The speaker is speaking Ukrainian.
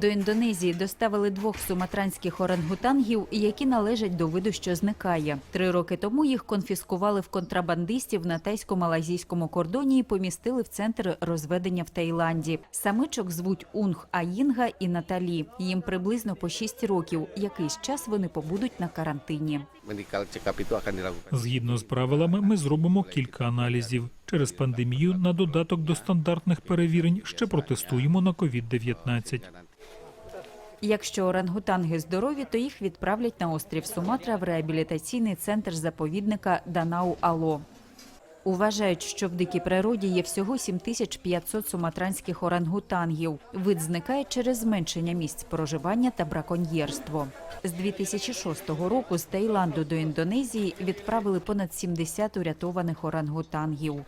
До Індонезії доставили двох суматранських орангутангів, які належать до виду, що зникає. Три роки тому їх конфіскували в контрабандистів на тайсько-малайзійському кордоні і помістили в центр розведення в Таїланді. Самичок звуть Унг Аїнга і Наталі. Їм приблизно по 6 років. Якийсь час вони побудуть на карантині. Згідно з правилами, ми зробимо кілька аналізів. Через пандемію на додаток до стандартних перевірень ще протестуємо на COVID-19. Якщо орангутанги здорові, то їх відправлять на острів Суматра в реабілітаційний центр заповідника Данау-Ало. Уважають, що в дикій природі є всього 7500 суматранських орангутангів. Вид зникає через зменшення місць проживання та браконьєрство. З 2006 року з Таїланду до Індонезії відправили понад 70 урятованих орангутангів.